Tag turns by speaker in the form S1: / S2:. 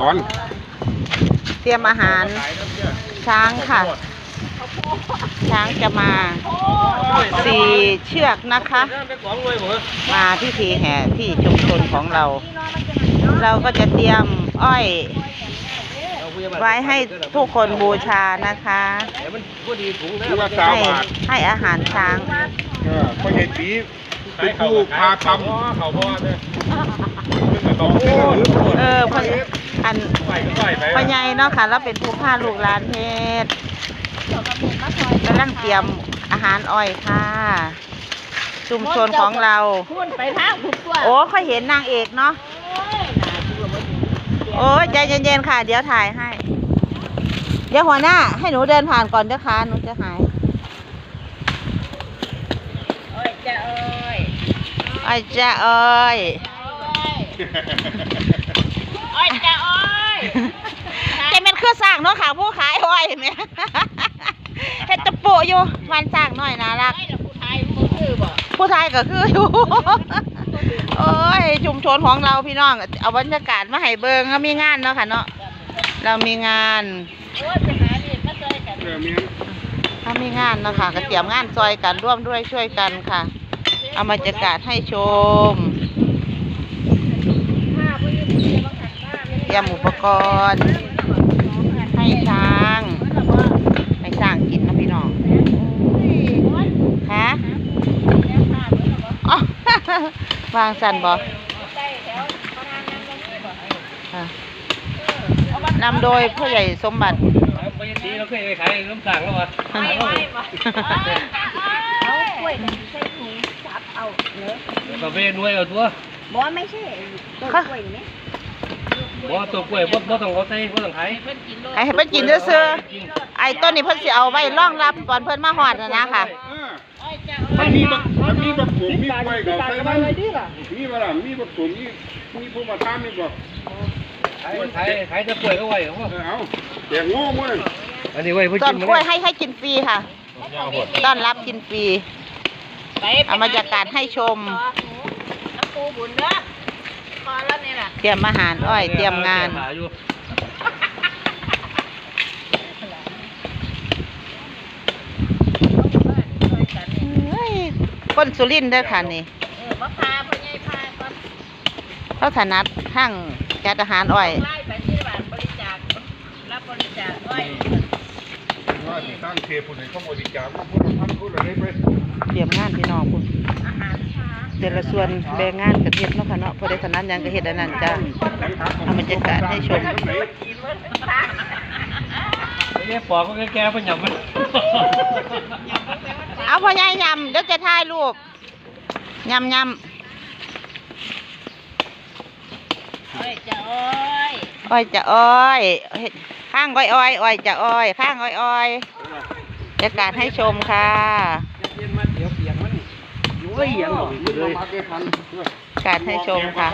S1: จร
S2: เตรียมอาหารช้างค่ะ ช้างจะมาสี่เชือกนะคะ มาที่ทีแห่ที่ชุมชนของเรา เราก็จะเตรียมอ้อยไว้ให้ทุกคนบูชานะคะ
S1: คือว่าสาว
S2: ให้
S1: บาท
S2: ให้อาหารช้าง
S1: เออพ่อใหญ่ตีเป็นผู้พาทำ
S3: เขาพ่อเนี่ย
S1: โอ้โห
S2: เออพ่ออัน
S3: ใส่ก็ใส่ไป
S2: พ่อใหญ่เนาะค่ะแล้วเป็นผู้พาลูกหลานเทศกำลังเตรียมอาหารอ้อยค่ะ ชุมชนของเรา
S4: พุ่นไปทางพุ่นตัว
S2: โอ้ค่อยเห็นนางเอกเนาะโอ้ยใจเย็นๆค่ะ เดี๋ยวถ่ายให้ เดี๋ยวหัวหน้า ให้หนูเดินผ่านก่อนเด้อค่ะหนูจะหาย
S4: โอ้ยจะเอ้ย
S2: อ้อยจะอ้อย
S4: โอ้ยจะโอ้ย
S2: จะ เป็นเครื่องสร้างเนาะค่ะผู้ขายอ้อยเนี่ยเฮ็ดตะปูอยู่วันสร้างหน่อยน่ารัก
S4: ไอ้ละผู้ไทยมึงคือบ่
S2: ผู้ชายก็คืออยู่ โอ้ยชุมชนของเราพี่น้อง เอาบรรยากาศมาให้เบิงก็มีงานเนาะค่ะเนาะ เรามีงาน
S4: โอ้ยไปหานี่มาช่วยกัน
S1: เออเมียน
S2: ถ้ามีงานเนาะค่ะก็เตรียมงานซอยกันร่วมด้วยช่วยกันค่ะ เอาบรรยากาศให้ชม เตรียมอุปกรณ์ ให้ช้าง ให้ช้างกินนะพี่น้องฮะอ๋อ วางสันบ่ค่ะนำโดยผู้ใหญ่สมบัติ
S3: ไม่ดีเราเคยไปขายน้ำสั่งแล้ววะ
S4: เอากล้วยใส่ถุงจับเอาเนื้อ
S3: ก็ไปด้วยเอาตัว
S4: บ่ไม่ใช่ต้นกล้วยนี่
S3: บ่ตัวกล้วยบ่บ่ต้องเขาใส่บ่ต้องขาย
S2: ให้เพิ่นกินซื่อๆไอ้ต้นนี้เพิ่นสิเอาไว้รองรับตอนเพิ่นมาฮอดนะนะค่ะ
S1: เออ มันมีบักมันมีบักผมมีกล้วยกับใส่มันมีบ่ล่ะมีบักผมมีมีผู้มาทำมีบ่
S3: ขายขายขายแต่กล้วยก็ไว้เหรอ
S1: เออเอาแตงโง่มั้ง
S3: อันนี้ไว้เพื่อ
S2: ต้
S3: กิ
S2: น
S3: น
S2: กล้วยให้ให้กินฟรีค่ะ ต้อนรับกินฟรีเอาบรรยากาศให้ชม
S4: น้ำปูบุญเด้อพอแล้วนี่ล่ะ
S2: เตรียมอาหารอ้อย เตรียมงาน
S3: อยู่
S2: เฮ้ย คนสุรินทร์เด้อค่ะนี่
S4: เออมาพาพ่อใหญ่พาก่อน
S2: เขาถนัดทั้งจัดอาหารอ้อย
S4: ไล่ไปที่บ้านบริจาครับ บริจาคอ้อย
S1: ว่าสิตั้งเทปุ่นให้เขาบริจาคว่าพวกเราทำพูดอะไรไป
S2: เตรียมงานพี่น้องคุณ
S4: อาหารช้าง
S2: แต่ละส่วนแบ่งงานกันเฮ็ดเนาะค่ะเนาะพอได้ถนัดหยังก็เฮ็ดอันนั้นจ้า เอาบรรยากาศให้ชม
S3: นี่ปอกก็แก่ ๆเพิ่นหยับมัน
S2: เอาพ่อใหญ่ยำเดี๋ยวจะถ่ายรูปยำย
S4: อ้อยจะอ้อยำ
S2: อ้อยจะอ้อยเฮ็ดข้างอ้อยอ้อยอ้อยจะอ้อย ข้างอ้อยอ้อยบรรยากาศให้ชมค่ะ
S1: โอ้ยยังหรอกเลย
S2: บรรยากาศให้ชมค่ะ